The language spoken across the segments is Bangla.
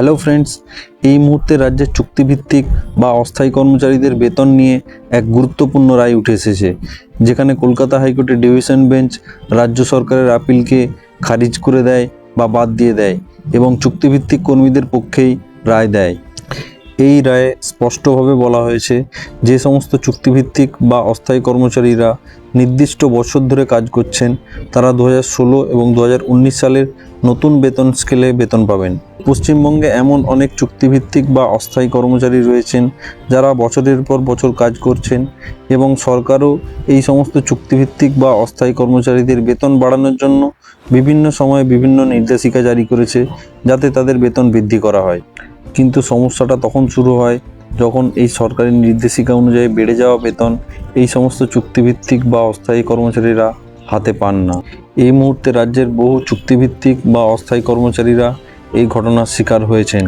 হ্যালো ফ্রেন্ডস এই মুহূর্তে রাজ্যের চুক্তিভিত্তিক বা অস্থায়ী কর্মচারীদের বেতন নিয়ে এক গুরুত্বপূর্ণ রায় উঠে এসেছে, যেখানে কলকাতা হাইকোর্টের ডিভিশন বেঞ্চ রাজ্য সরকারের আপিলকে খারিজ করে দেয় বা বাদ দিয়ে দেয় এবং চুক্তিভিত্তিক কর্মীদের পক্ষেই রায় দেয়। এই রায়ে স্পষ্টভাবে বলা হয়েছে, যে সমস্ত চুক্তিভিত্তিক বা অস্থায়ী কর্মচারীরা নির্দিষ্ট বছর ধরে কাজ করছেন। তারা দু হাজার ষোলো এবং দু হাজার উনিশ সালের নতুন বেতন স্কেলে বেতন পাবেন। পশ্চিমবঙ্গে এমন অনেক চুক্তিভিত্তিক বা অস্থায়ী কর্মচারী রয়েছেন যারা বছরের পর বছর কাজ করছেন এবং সরকারও এই সমস্ত চুক্তিভিত্তিক বা অস্থায়ী কর্মচারীদের বেতন বাড়ানোর জন্য বিভিন্ন সময়ে বিভিন্ন নির্দেশিকা জারি করেছে যাতে তাদের বেতন বৃদ্ধি করা হয়। কিন্তু সমস্যাটা তখন শুরু হয় যখন এই সরকারি নির্দেশিকা অনুযায়ী বেড়ে যাওয়া বেতন, এই সমস্ত চুক্তিভিত্তিক বা অস্থায়ী কর্মচারীরা হাতে পান না। এই মুহূর্তে রাজ্যের বহু চুক্তিভিত্তিক বা অস্থায়ী কর্মচারীরা এই ঘটনার শিকার হয়েছেন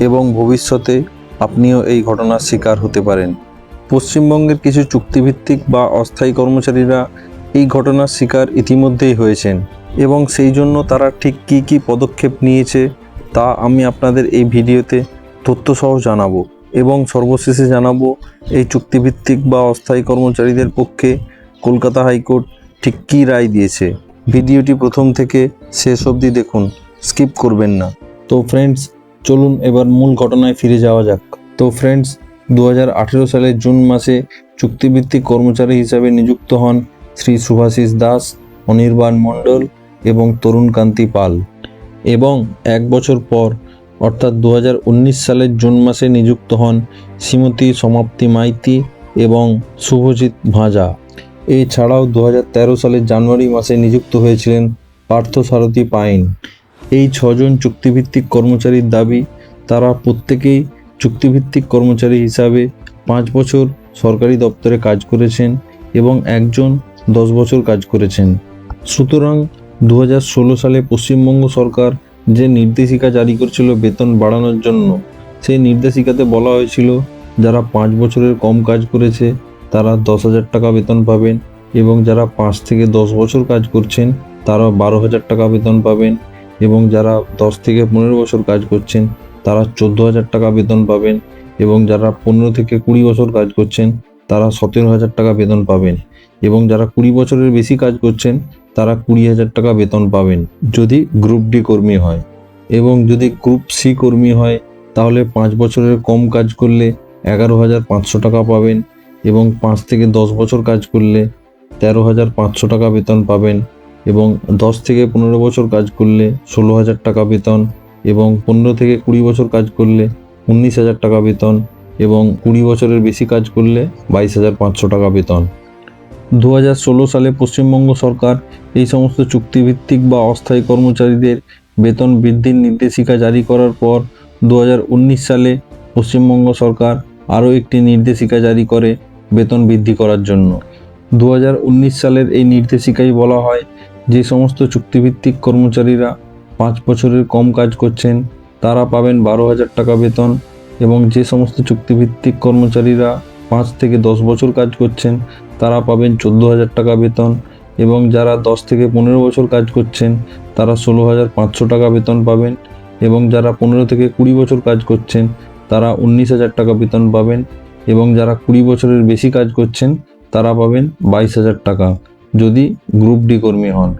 এবং ভবিষ্যতে আপনিও এই ঘটনার শিকার হতে পারেন। পশ্চিমবঙ্গের কিছু চুক্তিভিত্তিক বা অস্থায়ী কর্মচারীরা এই ঘটনার শিকার ইতিমধ্যেই হয়েছেন এবং সেই জন্য তারা ঠিক কী কী পদক্ষেপ নিয়েছে তা আমি আপনাদের এই ভিডিওতে তথ্যসহ জানাব। এবং সর্বশেষে জানাব, এই চুক্তিভিত্তিক বা অস্থায়ী কর্মচারীদের পক্ষে কলকাতা হাইকোর্ট ঠিক কী রায় দিয়েছে। ভিডিওটি প্রথম থেকে শেষ অবধি দেখুন, স্কিপ করবেন না। তো ফ্রেন্ডস, চলুন এবার মূল ঘটনায় ফিরে যাওয়া যাক। তো ফ্রেন্ডস দু হাজার আঠেরো সালের জুন মাসে চুক্তিভিত্তিক কর্মচারী হিসাবে নিযুক্ত হন শ্রী শুভাশিস দাস, অনির্বাণ মণ্ডল এবং তরুণ কান্তি পাল। এবং এক বছর পর অর্থাৎ দু হাজার উনিশ সালের জুন মাসে নিযুক্ত হন শ্রীমতী সমাপ্তি মাইতি এবং শুভজিৎ ভাঁজা। এছাড়াও দু হাজার তেরো সালের জানুয়ারি মাসে নিযুক্ত হয়েছিলেন পার্থসারথী পাইন। এই ছজন চুক্তিভিত্তিক কর্মচারীর দাবি, তারা প্রত্যেকেই চুক্তিভিত্তিক কর্মচারী হিসাবে পাঁচ বছর সরকারি দপ্তরে কাজ করেছেন এবং একজন দশ বছর কাজ করেছেন। সুতরাং দু হাজার ষোলো সালে পশ্চিমবঙ্গ সরকার যে নির্দেশিকা জারি করেছিল বেতন বাড়ানোর জন্য, সেই নির্দেশিকাতে বলা হয়েছিল, যারা পাঁচ বছরের কম কাজ করেছে, তারা দশ হাজার টাকা বেতন পাবেন এবং যারা পাঁচ থেকে দশ বছর কাজ করছেন তারা বারো হাজার টাকা বেতন পাবেন এবং যারা দশ থেকে পনেরো বছর কাজ করছেন, তারা চোদ্দ হাজার টাকা বেতন পাবেন এবং যারা পনেরো থেকে কুড়ি বছর কাজ করছেন, তারা সতেরো হাজার টাকা বেতন পাবেন। এবং যারা কুড়ি বছরের বেশি কাজ করছেন, তারা কুড়ি হাজার টাকা বেতন পাবেন যদি গ্রুপ ডি কর্মী হয়। এবং যদি গ্রুপ সি কর্মী হয়, তাহলে পাঁচ বছরের কম কাজ করলে এগারো হাজার পাঁচশো টাকা পাবেন এবং পাঁচ থেকে দশ বছর কাজ করলে তেরো হাজার পাঁচশো টাকা বেতন পাবেন এবং দশ থেকে পনেরো বছর কাজ করলে ষোলো হাজার টাকা বেতন এবং পনেরো থেকে কুড়ি বছর কাজ করলে উনিশ হাজার টাকা বেতন এবং কুড়ি বছরের বেশি কাজ করলে বাইশ হাজার পাঁচশো টাকা বেতন। দু হাজার ষোলো সালে পশ্চিমবঙ্গ সরকার এই সমস্ত চুক্তিভিত্তিক বা অস্থায়ী কর্মচারীদের বেতন বৃদ্ধির নির্দেশিকা জারি করার পর দু হাজার উনিশ সালে পশ্চিমবঙ্গ সরকার আরও একটি নির্দেশিকা জারি করে বেতন বৃদ্ধি করার জন্য। দু হাজার উনিশ সালের এই নির্দেশিকায় বলা হয়, যে সমস্ত চুক্তিভিত্তিক কর্মচারীরা পাঁচ বছরের কম কাজ করছেন, তারা পাবেন বারো হাজার টাকা বেতন এবং যে সমস্ত চুক্তিভিত্তিক কর্মচারীরা পাঁচ থেকে দশ বছর কাজ করছেন, তারা পাবেন চোদ্দ হাজার টাকা বেতন এবং যারা দশ থেকে পনেরো বছর কাজ করছেন, তারা ষোলো হাজার পাঁচশো টাকা বেতন পাবেন এবং যারা পনেরো থেকে কুড়ি বছর কাজ করছেন, তারা উনিশ হাজার টাকা বেতন পাবেন এবং যারা কুড়ি বছরের বেশি কাজ করছেন, তারা পাবেন বাইশ হাজার টাকা যদি গ্রুপ ডি কর্মী হন।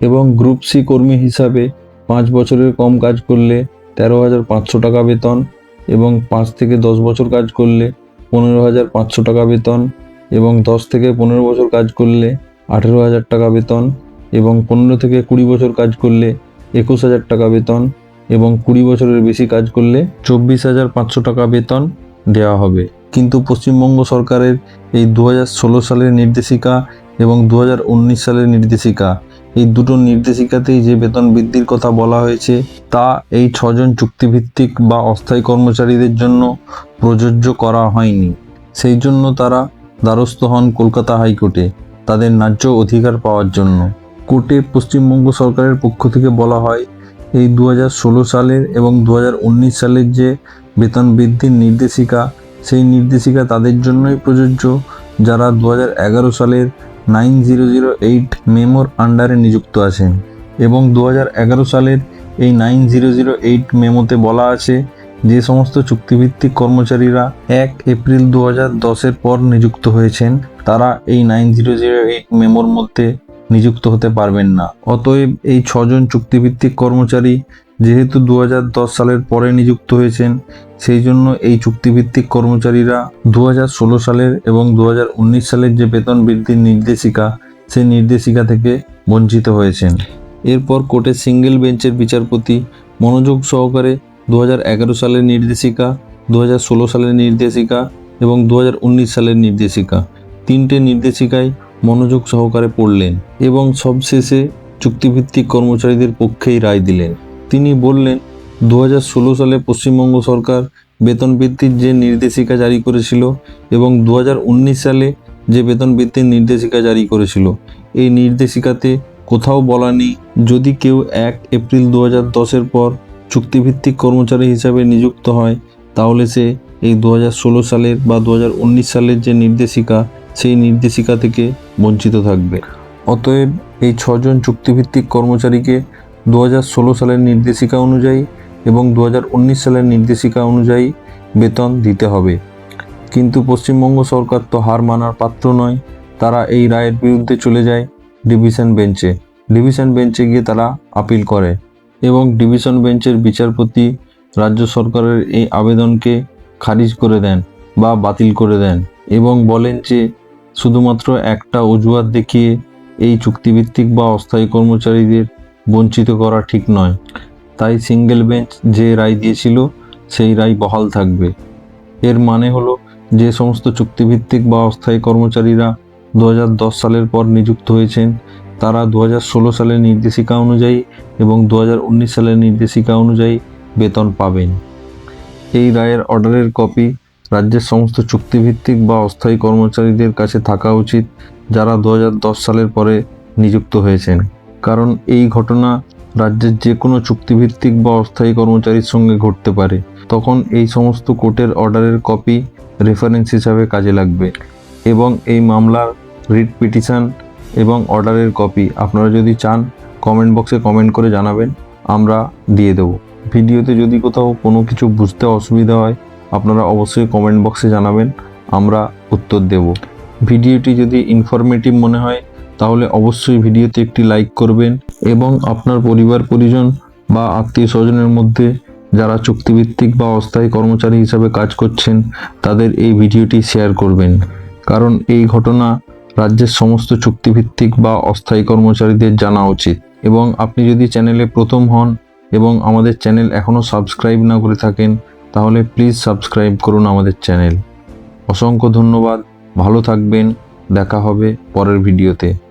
এবং গ্রুপ সি কর্মী হিসাবে পাঁচ বছরের কম কাজ করলে তেরো হাজার পাঁচশো টাকা বেতন এবং পাঁচ থেকে দশ বছর কাজ করলে পনেরো হাজার পাঁচশো টাকা বেতন এবং দশ থেকে পনেরো বছর কাজ করলে আঠেরো হাজার টাকা বেতন এবং পনেরো থেকে কুড়ি বছর কাজ করলে একুশ হাজার টাকা বেতন এবং কুড়ি বছরের বেশি কাজ করলে চব্বিশ হাজার পাঁচশো টাকা বেতন দেওয়া হবে। কিন্তু পশ্চিমবঙ্গ সরকারের এই দু হাজার ষোলো সালের নির্দেশিকা এবং দু হাজার উনিশ সালের নির্দেশিকা এই দুটো নির্দেশিকাতেই যে বেতন বৃদ্ধির কথা বলা হয়েছে, তা এই ছজন চুক্তিভিত্তিক বা অস্থায়ী কর্মচারীদের জন্য প্রযোজ্য করা হয়নি। সেই জন্য তারা দ্বারস্থ হন কলকাতা হাইকোর্টে তাদের ন্যায্য অধিকার পাওয়ার জন্য। কোর্টে পশ্চিমবঙ্গ সরকারের পক্ষ থেকে বলা হয়, এই দু হাজার ষোলো সালের এবং দু হাজার উনিশ সালের যে বেতন বৃদ্ধির নির্দেশিকা, সেই নির্দেশিকা তাদের জন্যই প্রযোজ্য, যারা দু হাজার এগারো সালের নাইন জিরো জিরো এইট মেমোর আন্ডারে নিযুক্ত আছেন এবং দু সালের এই নাইন জিরো জিরো এইট মেমোতে বলা আছে যে সমস্ত চুক্তিভিত্তিক কর্মচারীরা এক এপ্রিল দু হাজার দশের পর নিযুক্ত হয়েছেন, তারা এই নাইন জিরো জিরো এইট মেমোর মধ্যে নিযুক্ত হতে পারবেন না। অতএব এই ছজন চুক্তিভিত্তিক কর্মচারী যেহেতু দু হাজার দশ সালের পরে নিযুক্ত হয়েছেন, সেই জন্য এই চুক্তিভিত্তিক কর্মচারীরা দু হাজার ষোলো সালের এবং দু হাজার উনিশ সালের যে বেতন বৃদ্ধির নির্দেশিকা, সেই নির্দেশিকা থেকে বঞ্চিত হয়েছেন। এরপর কোর্টের সিঙ্গেল বেঞ্চের বিচারপতি মনোযোগ সহকারে দু হাজার এগারো সালের নির্দেশিকা দু হাজার ষোলো সালের নির্দেশিকা এবং দু হাজার উনিশ সালের নির্দেশিকা তিনটে নির্দেশিকায় মনোযোগ সহকারে পড়লেন এবং সবশেষে চুক্তিভিত্তিক কর্মচারীদের পক্ষেই রায় দিলেন। তিনি বললেন দু হাজার ষোলো সালে পশ্চিমবঙ্গ সরকার বেতন বৃদ্ধির যে নির্দেশিকা জারি করেছিল এবং দু হাজার উনিশ সালে যে বেতন বৃদ্ধির নির্দেশিকা জারি করেছিল, এই নির্দেশিকাতে কোথাও বলা নেই যদি কেউ এক এপ্রিল দু হাজার দশের পর চুক্তিভিত্তিক কর্মচারী হিসাবে নিযুক্ত হয়, তাহলে সে এই দু হাজার ষোলো সালের বা দু হাজার উনিশ সালের যে নির্দেশিকা, সেই নির্দেশিকা থেকে বঞ্চিত থাকবে। অতএব এই ছজন চুক্তিভিত্তিক কর্মচারীকে দু হাজার ষোলো সালের নির্দেশিকা অনুযায়ী এবং দু হাজার উনিশ সালের নির্দেশিকা অনুযায়ী বেতন দিতে হবে। কিন্তু পশ্চিমবঙ্গ সরকার তো হার মানার পাত্র নয়, তারা এই রায়ের বিরুদ্ধে চলে যায় ডিভিশন বেঞ্চে। ডিভিশন বেঞ্চে গিয়ে তারা আপিল করে এবং ডিভিশন বেঞ্চের বিচারপতি রাজ্য সরকারের এই আবেদনকে খারিজ করে দেন বা বাতিল করে দেন এবং বলেন যে শুধুমাত্র একটা অজুহাত দেখিয়ে এই চুক্তিভিত্তিক বা অস্থায়ী কর্মচারীদের বঞ্চিত করা ঠিক নয়। তাই সিঙ্গেল বেঞ্চ যে রায় দিয়েছিল, সেই রায় বহাল থাকবে। এর মানে হলো, যে সমস্ত চুক্তিভিত্তিক বা অস্থায়ী কর্মচারীরা দু হাজার দশ সালের পর নিযুক্ত হয়েছেন, তারা দু হাজার ষোলো সালের নির্দেশিকা অনুযায়ী এবং দু হাজার উনিশ সালের নির্দেশিকা অনুযায়ী বেতন পাবেন। এই রায়ের অর্ডারের কপি রাজ্যের সমস্ত চুক্তিভিত্তিক বা অস্থায়ী কর্মচারীদের কাছে থাকা উচিত, যারা দু হাজার দশ সালের পরে নিযুক্ত হয়েছেন। কারণ এই ঘটনা রাজ্যের যে কোনো চুক্তিভিত্তিক বা অস্থায়ী কর্মচারীর সঙ্গে ঘটতে পারে। তখন এই সমস্ত কোর্টের অর্ডারের কপি রেফারেন্স হিসাবে কাজে লাগবে এবং এই মামলার রিট পিটিশন এবং অর্ডারের কপি আপনারা যদি চান, কমেন্ট বক্সে কমেন্ট করে জানাবেন, আমরা দিয়ে দেবো। ভিডিওতে যদি কোথাও কোনো কিছু বুঝতে অসুবিধা হয়, আপনারা অবশ্যই কমেন্ট বক্সে জানাবেন, আমরা উত্তর দেব। ভিডিওটি যদি ইনফরমেটিভ মনে হয় তাহলে অবশ্যই ভিডিওতে একটি লাইক করবেন এবং আপনার পরিবার, পরিজন বা আত্মীয় স্বজনের মধ্যে যারা চুক্তিভিত্তিক বা অস্থায়ী কর্মচারী হিসাবে কাজ করছেন, তাদের এই ভিডিওটি শেয়ার করবেন। কারণ এই ঘটনা রাজ্যের সমস্ত চুক্তিভিত্তিক বা অস্থায়ী কর্মচারীদের জানা উচিত। এবং আপনি যদি চ্যানেলে প্রথম হন এবং আমাদের চ্যানেল এখনও সাবস্ক্রাইব না করে থাকেন, তাহলে প্লিজ সাবস্ক্রাইব করুন আমাদের চ্যানেল। অসংখ্য ধন্যবাদ, ভালো থাকবেন, দেখা হবে পরের ভিডিওতে।